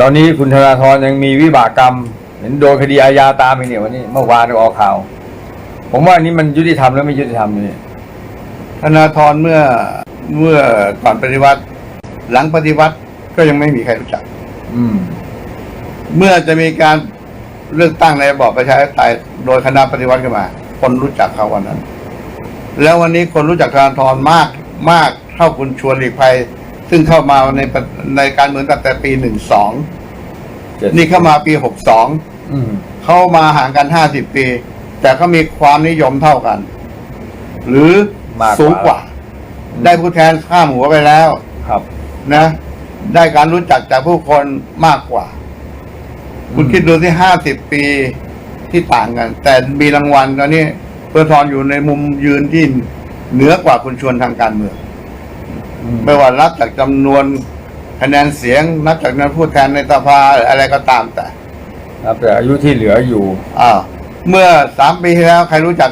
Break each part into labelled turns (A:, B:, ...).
A: ตอนนี้คุณธนาธรยังมีวิบากกรรม เห็นโดนคดีอาญาตามไปเนี่ยวันนี้ เมื่อวานก็ออกข่าว ผมว่าอันนี้มันยุติธรรมแล้วไม่ยุติธรรมนี่
B: ธนาธรเมื่อเมื่อก่อนปฏิวัติ หลังปฏิวัติก็ยังไม่มีใครรู้จัก
A: อืม
B: เมื่อจะมีการเลือกตั้งในระบอบประชาธิปไตยโดยคณะปฏิวัติขึ้นมา คนรู้จักเขาวันนั้น แล้ววันนี้คนรู้จักธนาธรมากมากเท่าคุณชวนหลีกภัย ซึ่งเข้ามาในปะในการเมืองตั้งแต่ปีหนึ่งสอง
A: 70
B: นี่เข้ามาปีหกสอง
A: อืม
B: เข้ามาห่างกันห้าสิบปี แต่เขามีความนิยมเท่ากัน หรือ
A: มากกว่า
B: สูงกว่า ได้ผู้แทนข้ามหัวไปแล้ว
A: ครับ
B: นะ ได้การรู้จักจากผู้คนมากกว่า คุณ
A: อืม
B: คิดดูที่ห้าสิบปีที่ต่างกัน แต่มีรางวัลตอนนี้เพื่อทอนอยู่ในมุมยืนที่เหนือกว่าคุณชวนทางการเมือง
A: อืม
B: ไม่ว่านับจากจำนวนคะแนนเสียง นับจากจำนวนผู้แทนในสภาอะไรก็ตามแต่
A: ครับแต่อายุที่เหลืออยู่
B: อ้าวเมื่อสามปีที่แล้วใครรู้จัก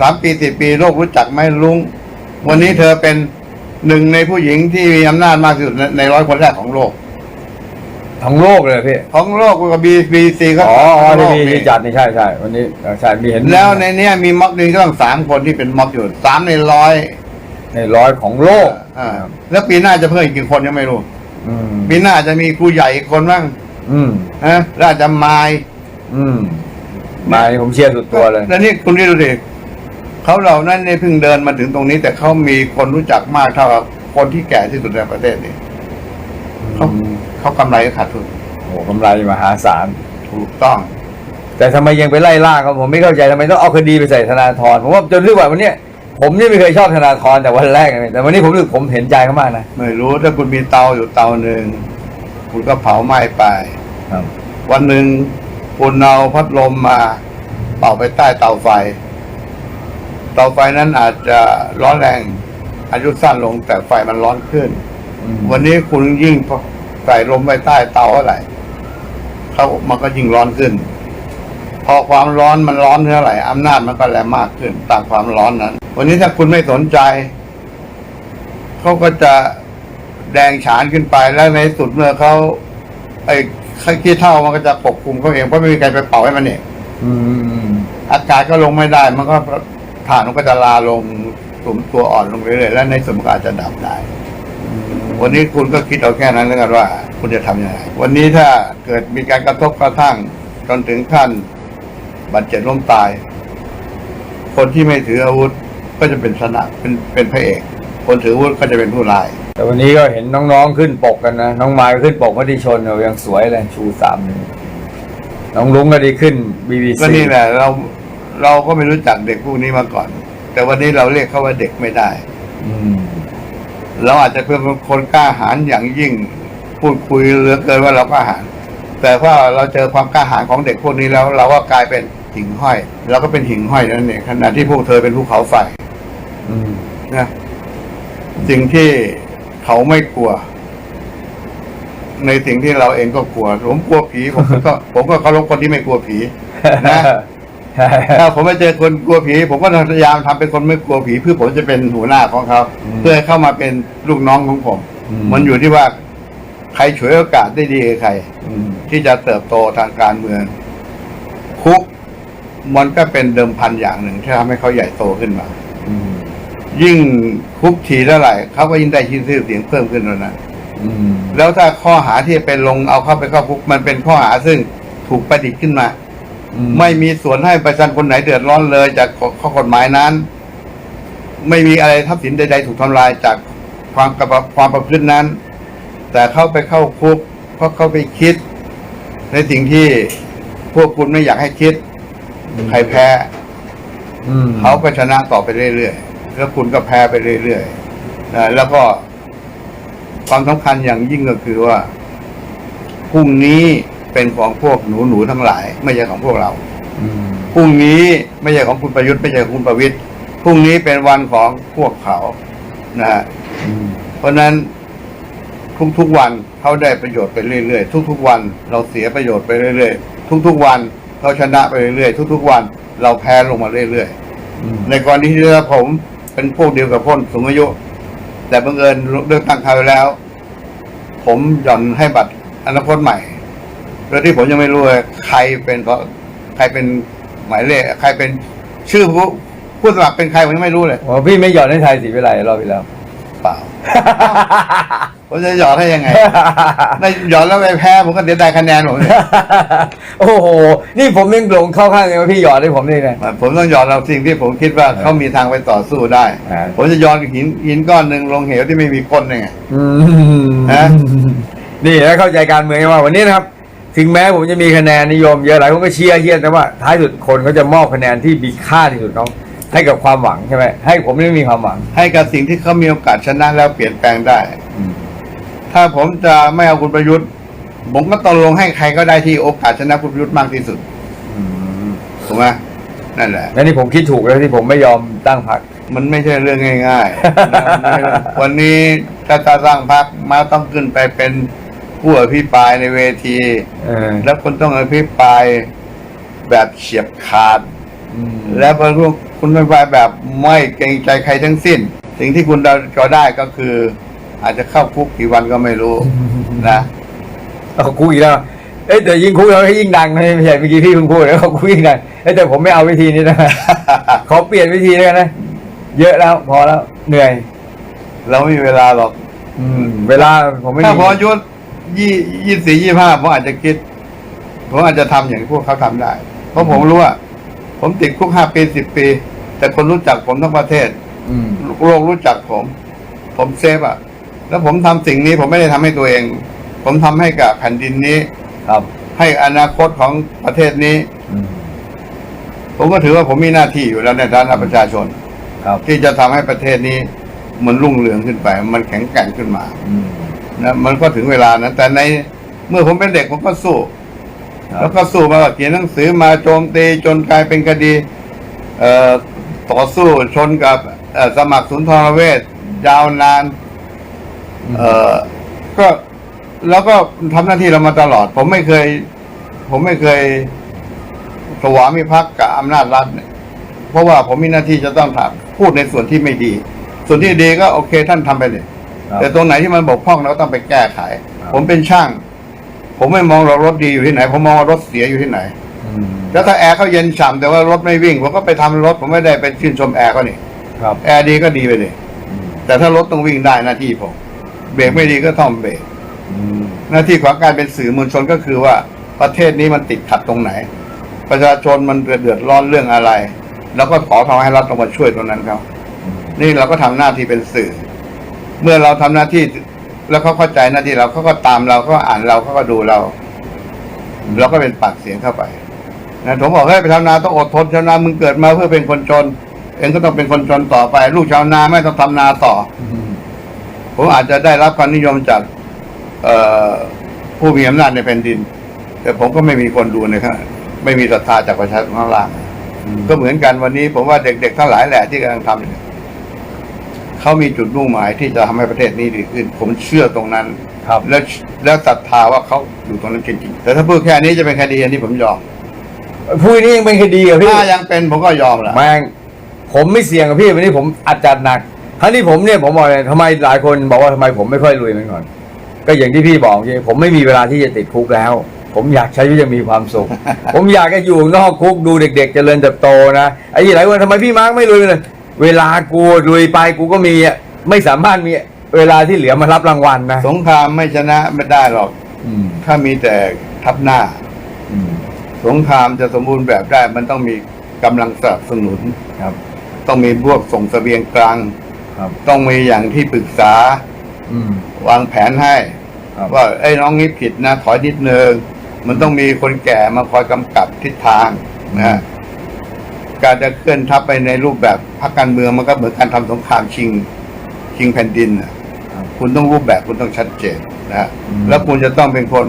B: สามปีสี่ปีโลกรู้จักไหมลุง วันนี้เธอเป็นหนึ่งในผู้หญิงที่มีอำนาจมากที่สุดในในร้อยคนแรกของโลก
A: ทั้งโลกเลยพี่
B: ของโลกกับบีบีซีก็
A: อ๋ออ๋อ
B: ทั้งโล
A: ที่
B: ก
A: มีที่จัดนี่ใช่ใช่วันนี้เออใช่มีเห็น
B: แล้วในเนี้ยมีม็อบหนึ่งก็ต้องสามคนที่เป็นม็อบอยู่สามในร้อย
A: ในร้อยของโลก
B: อ่าแล้วปีหน้าจะเพิ่มอีกกี่คนยังไม่รู้
A: อืม
B: ปีหน้าจะมีครูใหญ่อีกคนบ้าง
A: อืม
B: ฮะแล้วอาจจะมาย
A: อืมมานี่ผมเชียร์สุดตัวเลย
B: แล้วนี่คุณนี่ดูดิเขาเหล่านั้นเนี่ยเพิ่งเดินมาถึงตรงนี้ แต่เขามีคนรู้จักมากเท่ากับคนที่แก่ที่สุดในประเทศนี่เขา
A: อืม
B: เขากำไรก็ขาดทุน
A: โอ้กำไรมหาศาล
B: ถูกต้อง
A: แต่ทำไมยังไปไล่ล่าเขาผมไม่เข้าใจทำไมต้องเอาคดีไปใส่ธนาธรผมว่าจนเรื่องวันเนี้ย ผมนี่ไม่เคยชอบธนาธรแต่วันแรกเลยแต่วันนี้ผมรู้สึกผมเห็นใจเขามากนะ
B: ไม่รู้ถ้าคุณมีเตาอยู่เตาหนึ่งคุณก็เผาไหม้ไป
A: ครับ
B: วันหนึ่งคุณเอาพัดลมมาเป่าไปใต้เตาไฟ เตาไฟนั้นอาจจะร้อนแรง อายุสั้นลงแต่ไฟมันร้อนขึ้น
A: อืม
B: วันนี้คุณยิ่งใส่ลมไปใต้เตาเท่าไหร่เขามันก็ยิ่งร้อนขึ้น พอความร้อนมันร้อนเท่าไหร่อำนาจมันก็แรงมากขึ้นตามความร้อนนั้น วันนี้ถ้าคุณไม่สนใจ เขาก็จะแดงฉานขึ้นไปแล้วในสุดเมื่อเขาไอ้ขี้เท่ามันก็จะปกคลุมเขาเองเพราะไม่มีใครไปเป่าให้มันเอง
A: อืมอา
B: กาศก็ลงไม่ได้ มันก็ถ่านมันก็จะลาลงสุมตัวอ่อนลงเรื่อยๆแล้วในสมก็อาจจะดับได้วันนี้คุณก็คิดเอาแค่นั้นแล้วกันว่า คุณจะทำยังไงวันนี้ถ้าเกิดมีการกระทบกระทั่งจนถึงขั้นบาดเจ็บล้มตาย คนที่ไม่ถืออาวุธ ก็จะเป็นชนะเป็นเป็นพระเอก คนถืออาวุธก็จะเป็นผู้ร้าย
A: แต่วันนี้ก็เห็นน้องๆขึ้นปกกันนะ น้องไม้ก็ขึ้นปกว่าที่ชนเรายังสวยเลยชูสามนิ้วน้องลุงก็ดีขึ้นบีบี
B: ก็
A: ซี
B: นี่แหละเราเราก็ไม่รู้จักเด็กพวกนี้มาก่อน แต่วันนี้เราเรียกเขาว่าเด็กไม่ได้
A: อืม
B: เราอาจจะเป็นคนกล้าหาญอย่างยิ่งพูดคุยเหลือเกินว่าเรากล้าหาญแต่ว่าเราเจอความกล้าหาญของเด็กพวกนี้แล้ว เราก็กลายเป็นหิ่งห้อย เราก็เป็นหิ่งห้อยนั่นเองขณะที่พวกเธอเป็นภูเขาไฟ
A: อืม
B: นะสิ่งที่เขาไม่กลัว ในสิ่งที่เราเองก็กลัว ผมกลัวผี ผมก็ ผมก็เคารพคนที่ไม่กลัวผีนะถ้าผมไปเจอคนกลัวผี ผมก็พยายามทำเป็นคนไม่กลัวผี เพื่อผมจะเป็นหัวหน้าของเขา
A: อืม
B: เพื่อให้เข้ามาเป็นลูกน้องของผม
A: อืม
B: มันอยู่ที่ว่าใครฉวยโอกาสได้ดีกับใคร
A: อืม
B: ที่จะเติบโตทางการเมือง คุก มันก็เป็นเดิมพันอย่างหนึ่งที่ทำให้เขาใหญ่โตขึ้นมา
A: อืม
B: ยิ่งคุกทีเท่าไหร่เขาก็ยิ่งได้ชื่อเสียงเพิ่มขึ้นแล้วนะ
A: อืม
B: แล้วถ้าข้อหาที่เป็นลงเอาเข้าไปเข้าคุกมันเป็นข้อหาซึ่งถูกประดิษฐ์ขึ้นมา
A: อื
B: ไม่มีส่วนให้ประชาชนคนไหนเดือดร้อนเลย จากข้อกฎหมายนั้น ไม่มีอะไรทรัพย์สินใดๆถูกทำลายจากความกระความประพฤตินั้น แต่เข้าไปเข้าคุกเพราะเขาไปคิด ในสิ่งที่พวกคุณไม่อยากให้คิดใครแพ้
A: อืม
B: เขาก็ชนะต่อไปเรื่อยๆ แล้วคุณก็แพ้ไปเรื่อยๆนะแล้วก็ความสำคัญอย่างยิ่งก็คือว่าพรุ่งนี้เป็นของพวกหนูหนูๆทั้งหลาย ไม่ใช่ของพวกเราพรุ่งนี้ไม่ใช่ของคุณประยุทธ์ไม่ใช่ของคุณประวิตยพรุ่งนี้เป็นวันของพวกเขานะฮะเพราะนั้นทุกๆวันเขาได้ประโยชน์ไปเรื่อยๆทุก ๆ วัน เราเสียประโยชน์ไปเรื่อยๆทุก ๆ วันเขาชนะไปเรื่อยๆทุก ๆ วัน เราแพ้ลงมาเรื่อยๆในกรณีที่ว่าผม เป็นพวกเดียวกับพ้นสูงอายุ แต่บังเอิญเลือกตั้งคราวที่แล้ว ผมหย่อนให้บัตรอนาคตใหม่แล้วที่ผมยังไม่รู้เลยใครเป็นเพราะใครเป็นหมายเลขใครเป็นชื่อผู้ผู้สมัครเป็นใครผมยังไม่รู้เลย
A: โอ้พี่ไม่หยอดให้ไทยสีวิไลรอบที่แล้ว
B: เปล่า ผมจะหยอดให้ยังไงได้หยอดแล้วไปแพ้ผมก็เดี๋ยวได้คะแนนผมเนี่ย
A: โอ้โห นี่ผมยังหลงเข้าข้างเลยว่าพี่หยอดให้ผมนี่นะ
B: ผมต้องหยอดเราสิ่งที่ผมคิดว่าเขามีทางไปต่อสู้ได้
A: อ่า
B: ผมจะหยอดหินหินก้อนหนึ่งลงเหวที่ไม่มีก้นยังไง
A: อืม
B: ฮะ
A: นี่แล้วเข้าใจการเมืองว่าวันนี้นะครับ ถึงแม้ผมจะมีคะแนนนิยมเยอะหลายคนก็เชียร์เชียร์แต่ว่า ท้ายสุดคนเขาจะมอบคะแนนที่มีค่าที่สุดเขาให้กับความหวังใช่ไหมให้ผมไม่มีความหวัง
B: ให้กับสิ่งที่เขามีโอกาสชนะแล้วเปลี่ยนแปลงได้ ถ้าผมจะไม่เอาคุณประยุทธ์ ผมก็ต้องลงให้ใครก็ได้ที่โอกาสชนะคุณประยุทธ์มากที่สุดถูกไหมนั่นแหละ
A: นั่นนี่ผมคิดถูกแล้วที่ผมไม่ยอมตั้งพรรค
B: มันไม่ใช่เรื่องง่ายๆนะมันไม่ใช่เรื่องวันนี้ถ้าจะสร้างพรรคมาต้องขึ้นไปเป็นผู้อภิปรายในเวที
A: เออ
B: แล้วคุณต้องอภิปรายแบบเฉียบขาด
A: อืม
B: และพอคุณอภิปรายแบบไม่เกรงใจใครทั้งสิ้น สิ่งที่คุณจะได้ก็คือ อาจจะเข้าคุกกี่วันก็ไม่รู้นะ
A: เอาคุกอีกแล้วเอ้ยแต่ยิ่งคุกแล้วยิ่งดังนะไม่ใช่เมื่อกี้พี่เพิ่งพูดแล้วเขาคุกยิ่งดังเอ้ยแต่ผมไม่เอาวิธีนี้นะขอเปลี่ยนวิธีแล้วกันนะเยอะแล้ว พอแล้วเหนื่อย
B: เราไม่มีเวลาหรอก
A: อืม เวลาผมไม่
B: ถ้า
A: มี
B: พออายุยี่ยี่สี่ยี่ห้าผมอาจจะคิดผมอาจจะทำอย่างที่พวกเขาทำได้ เพราะผมรู้ว่า ผมติดคุกห้าปีสิบปี แต่คนรู้จักผมทั้งประเทศ
A: อืม
B: โลกรู้จักผม ผมเซฟอะ แล้วผมทำสิ่งนี้ผมไม่ได้ทำให้ตัวเอง ผมทำให้กับแผ่นดินนี้
A: ครับ
B: ให้อนาคตของประเทศนี้
A: อืม
B: ผมก็ถือว่าผมมีหน้าที่อยู่แล้วในฐานะประชาชน
A: ครับ
B: ที่จะทำให้ประเทศนี้ มันรุ่งเรืองขึ้นไป มันแข็งแกร่งขึ้นมา
A: อืม
B: นะมันก็ถึงเวลานะแต่ในเมื่อผมเป็นเด็กผมก็สู้
A: ครับ
B: แล้วก็สู้มาก็เขียนหนังสือมาโจมตีจนกลายเป็นคดี เอ่อต่อสู้ชนกับเอ่อสมัครสุนทรเวชยาวนาน เอ่อก็แล้วก็ทำหน้าที่เรามาตลอด ผมไม่เคย ผมไม่เคยสวามิภักดิ์กับอำนาจรัฐเนี่ย เพราะว่าผมมีหน้าที่จะต้องถามพูดในส่วนที่ไม่ดี ส่วนที่ดีก็โอเคท่านทำไปเลย
A: ครับ
B: แต่ตรงไหนที่มันบกพร่องเราก็ต้องไปแก้ไข
A: ครับ
B: ผมเป็นช่าง ผมไม่มองเรารถดีอยู่ที่ไหน ผมมองว่ารถเสียอยู่ที่ไหน
A: อืม
B: แล้วถ้าแอร์เขาเย็นฉ่ำแต่ว่ารถไม่วิ่งผมก็ไปทำรถ ผมไม่ได้ไปชื่นชมแอร์เขานี่
A: ครับ
B: แอร์ดีก็ดีไปเลย
A: อืม
B: แต่ถ้ารถต้องวิ่งได้หน้าที่ผม เบรกไม่ดีก็ต้องเบรก
A: อืม
B: หน้าที่ของการเป็นสื่อมวลชนก็คือว่าประเทศนี้มันติดขัดตรงไหน ประชาชนมันเดือดร้อนเรื่องอะไร แล้วก็ขอทำให้รัฐต้องมาช่วยตรงนั้นเขานี่เราก็ทำหน้าที่เป็นสื่อ เมื่อเราทำหน้าที่แล้วเขาเข้าใจหน้าที่เราเขาก็ตามเราเขาก็อ่านเราเขาก็ดูเราเราก็เป็นปากเสียงเข้าไปนะผมบอกให้ยไปทำนาต้องอดทนชาวนามึงเกิดมาเพื่อเป็นคนจน เองก็ต้องเป็นคนจนต่อไป ลูกชาวนาไม่ต้องทำนาต่อ
A: อืม
B: ผมอาจจะได้รับความนิยมจากเอ่อผู้มีอำนาจในแผ่นดิน แต่ผมก็ไม่มีคนดูนะครับไม่มีศรัทธาจากประชาชนข้างล่างก็เหมือนกันวันนี้ผมว่าเด็กๆทั้งหลายแหละที่กำลังทำอยู่เขามีจุดมุ่งหมายที่จะทำให้ประเทศนี้ดีขึ้น ผมเชื่อตรงนั้น
A: ครับ
B: แล้วแล้วศรัทธาว่าเขาอยู่ตรงนั้นจริงๆแต่ถ้าพูดแค่นี้จะเป็นคดีอันนี้ผมยอม
A: พูดนี่ยังเป็นคดีเหรอพี่
B: ถ้ายังเป็นผมก็ยอมแหละ
A: แม่งผมไม่เสี่ยงกับพี่วันนี้ผมอัดจัดหนัก ครั้งนี้ผมเนี่ยผมบอกเลยทำไมหลายคนบอกว่าทำไมผมไม่ค่อยรวยเหมือนก่อน ก็อย่างที่พี่บอกจริงผมไม่มีเวลาที่จะติดคุกแล้ว ผมอยากใช้ชีวิตอยังมีความสุข ผมอยากจะอยู่นอกคุกดูเด็กๆเจริญเติบโตนะไอ้หลายคนทำไมพี่มาร์กไม่รวยเลยเวลากูรวยไปกูก็มีอะไม่สามารถมีเวลาที่เหลือมารับรางวัลนะ
B: สงครามไม่ชนะไม่ได้หรอก
A: อืม
B: ถ้ามีแต่ทับหน้า
A: อืม
B: สงครามจะสมบูรณ์แบบได้มันต้องมีกำลังสนับสนุน
A: ครับ
B: ต้องมีพวกส่งเสบียงกลาง
A: ครับ
B: ต้องมีอย่างที่ปรึกษา
A: อืม
B: วางแผนให้
A: ครับ
B: ว่าไอ้ยน้องนี้ผิดนะ ถอยนิดนึงมันต้องมีคนแก่มาคอยกำกับทิศทางนะฮะการจะเคลื่อนทัพไปในรูปแบบพรรคการเมืองมันก็เหมือนการทำสงครามชิง ชิงแผ่นดินน่ะ
A: ครับ
B: คุณต้องรูปแบบคุณต้องชัดเจนนะฮะ
A: อืม
B: แล้วคุณจะต้องเป็นคน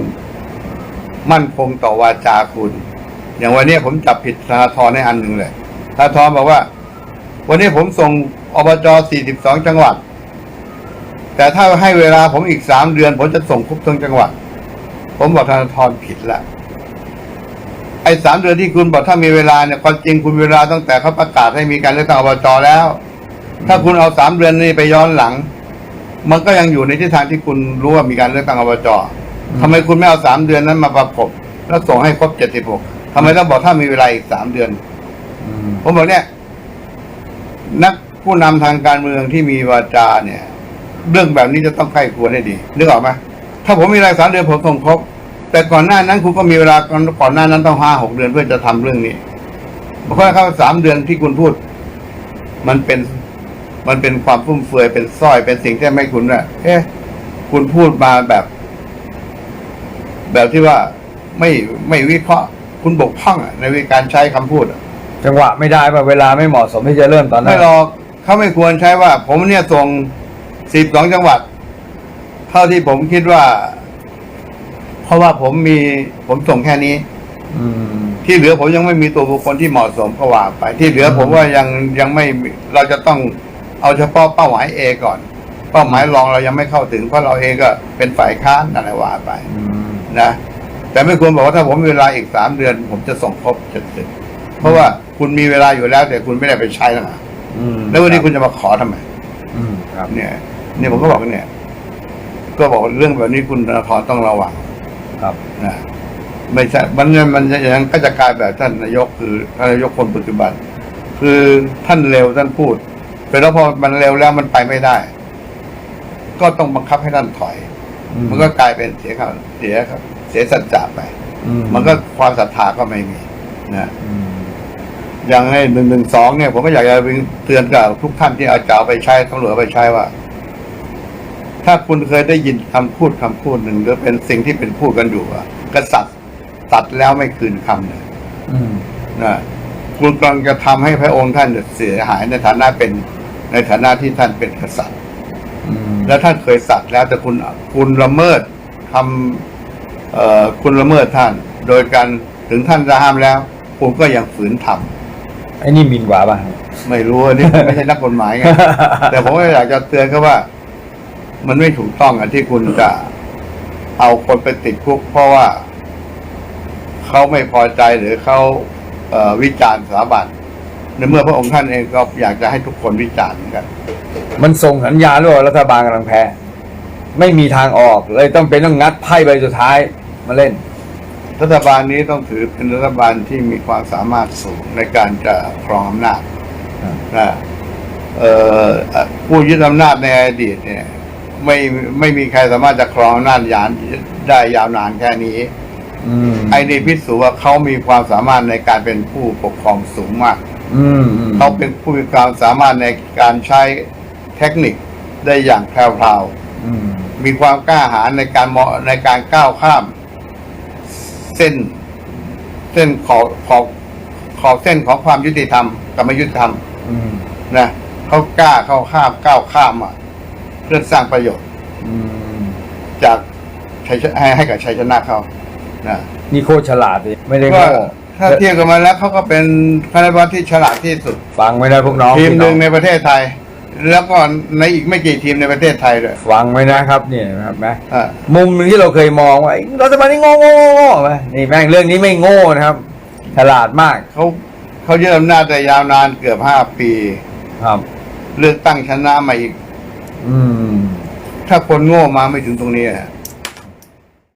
B: มั่นคงต่อวาจาคุณ อย่างวันนี้ผมจับผิดธนาธรในอันหนึ่งเลยธนาธรบอกว่า วันนี้ผมส่ง อบจ 42 จังหวัด แต่ถ้าให้เวลาผมอีกสามเดือน ผมจะส่งครบทั้งจังหวัด ผมบอกธนาธรผิดละไอ้สามเดือนที่คุณบอกถ้ามีเวลาเนี่ยความจริงคุณเวลาตั้งแต่เขาประกาศให้มีการเลือกตั้งอบจแล้ว ถ้าคุณเอาสามเดือนนี้ไปย้อนหลัง มันก็ยังอยู่ในทิศทางที่คุณรู้ว่ามีการเลือกตั้งอบจทำไมคุณไม่เอาสามเดือนนั้นมาประกบแล้วส่งให้ครบเจ็ดสิบหกทำไมต้องบอกถ้ามีเวลาอีกสามเดือนผมบอกเนี่ย นัก ผู้นำทางการเมืองที่มีวาจาเนี่ย เรื่องแบบนี้จะต้องใคร่ควรให้ดีนึกออกไหมถ้าผมมีเวลาสามเดือนผมส่งครบ แต่ก่อนหน้านั้นคุณก็มีเวลาก่อนก่อนหน้านั้นต้องห้าหกเดือนเพื่อจะทำเรื่องนี้เพราะว่าเข้าสามเดือนที่คุณพูด มันเป็นมันเป็นความฟุ่มเฟือยเป็นสร้อยเป็นสิ่งที่ไม่คุณน่ะเอ๊ะคุณพูดมาแบบ แบบที่ว่าไม่ไม่วิเคราะห์ คุณบกพร่องอะในการใช้คำพูดอะ
A: จังหวะไม่ได้ป่ะเวลาไม่เหมาะสมที่จะเริ่มตอนนั้
B: ไม่
A: น
B: หรอก เขาไม่ควรใช้ว่า ผมเนี่ยส่งสิบสองจังหวัด เท่าที่ผมคิดว่า เพราะว่าผมมีผมส่งแค่นี้ที่เหลือผมยังไม่มีตัวบุคคลที่เหมาะสมก็ว่าไป ที่เหลือผมว่ายังยังไม่เราจะต้องเอาเฉพาะเป้าหมายเอก่อนเป้าหมายรองเรายังไม่เข้าถึงเพราะเราเองก็เป็นฝ่ายค้านอะไรว่าไปนะแต่ไม่ควรบอกว่าถ้าผมมีเวลาอีกสามเดือน ผมจะส่งครบเจ็ดสิบเพราะว่าคุณมีเวลาอยู่แล้ว แต่คุณไม่ได้ไปใช้แล้วนะ
A: อืม
B: แล้ววันนี้คุณจะมาขอทำไม
A: อืมครับ
B: เนี่ย เนี่ยผมก็บอกว่าเนี่ย ก็บอกว่าเรื่องแบบนี้คุณธนาธรต้องระวัง
A: ครับ
B: นะไม่ใช่มันมันจะอย่างนั้นก็จะกลายแบบท่านนายกคือท่านนายกคนปัจจุบัน คือท่านเร็วท่านพูดแต่แล้วพอมันเร็วแล้วมันไปไม่ได้ ก็ต้องบังคับให้ท่านถอย
A: อื
B: มันก็กลายเป็นเสียครับเสียครับ เสียสัจจะไป
A: อื
B: มันก็ความศรัทธาก็ไม่มีนะ
A: อืม
B: อย่างในหนึ่งหนึ่งสองเนี่ย ผมก็อยากจะเตือนกับทุกท่านที่เอาจะเอาไปใช้ตำรวจเอาไปใช้ว่า ถ้าคุณเคยได้ยินคำพูดคำพูดหนึ่งหรือเป็นสิ่งที่เป็นพูดกันอยู่ว่ากษัตริย์ตัดแล้วไม่คืนคำเนี่ย
A: อืม
B: นะคุณกำลังจะทำให้พระองค์ท่านเสียหายในฐานะเป็นในฐานะที่ท่านเป็นกษัตริย์
A: อืม
B: แล้วท่านเคยสัตว์แล้วแต่คุณคุณละเมิดทำเอ่อคุณละเมิดท่าน โดยการถึงท่านจะห้ามแล้ว คุณก็ยังฝืนทำ
A: ไอ้นี่หมินกว่าป่ะ
B: ไม่รู้อันนี่ผมไม่ใช่นักกฎหมายไง แต่ผมก็อยากจะเตือนเขาว่า มันไม่ถูกต้องอะที่คุณจะเอาคนไปติดคุก เพราะว่าเขาไม่พอใจหรือเขาเอ่อวิจารณ์สถาบันในเมื่อพระองค์ท่านเองก็อยากจะให้ทุกคนวิจารณ์เหมือนกัน
A: มันส่งสัญญาณด้วยว่ารัฐบาลกำลังแพ้ ไม่มีทางออกเลยต้องเป็นต้องงัดไพ่ใบสุดท้ายมาเล่น
B: รัฐบาลนี้ต้องถือเป็นรัฐบาลที่มีความสามารถสูงในการจะครองอำนาจ
A: ครับ
B: นะเอ่อผู้ยึดอำนาจในอดีตเนี่ย ไม่ไม่มีใครสามารถจะครองอำนาจยานได้ยาวนานแค่นี้
A: อืม
B: ไอ้นี่พิสูจน์ว่าเขามีความสามารถในการเป็นผู้ปกครองสูงมาก
A: อืมอืม
B: เขาเป็นผู้มีความสามารถในการใช้เทคนิคได้อย่างแพรว
A: อืม
B: ๆมีความกล้าหาญในการเหมาะในการก้าวข้าม เส้น เส้นขอบขอบขอบเส้นของความยุติธรรมกับไม่ยุติธรรม
A: อืม
B: นะเขากล้าเข้าข้ามก้าวข้ามอะเพื่อสร้างประโยชน์
A: อืม
B: จากชัยชนะให้ให้กับชัยชนะเขานะ
A: นี่โคตรฉลาดเลยไม่ได้
B: ก็
A: โง่
B: ถ้าเทียบกันมาแล้วเขาก็เป็นคณะบดีที่ฉลาดที่สุด
A: ฟังไว้นะพวกน้อง
B: ทีมหนึ่ง
A: พี่
B: ใน
A: น้อ
B: ประเทศไทย แล้วก็ในอีกไม่กี่ทีมในประเทศไทยด้วย
A: ฟังไว้นะครับเนี่ยนะครับนะ
B: อ่า
A: มุมหนึงที่เราเคยมองว่าไอ้รัฐบาลนี่โง่โง่โง่โง่ไปนี่แม่งเรื่องนี้ไม่โง่นะครับฉลาดมาก
B: เขาเขายึดอำนาจแต่ยาวนานเกือบห้าปี
A: ครับ
B: เลือกตั้งชนะมาอีก
A: อืม
B: ถ้าคนโง่มาไม่ถึงตรงนี้อะ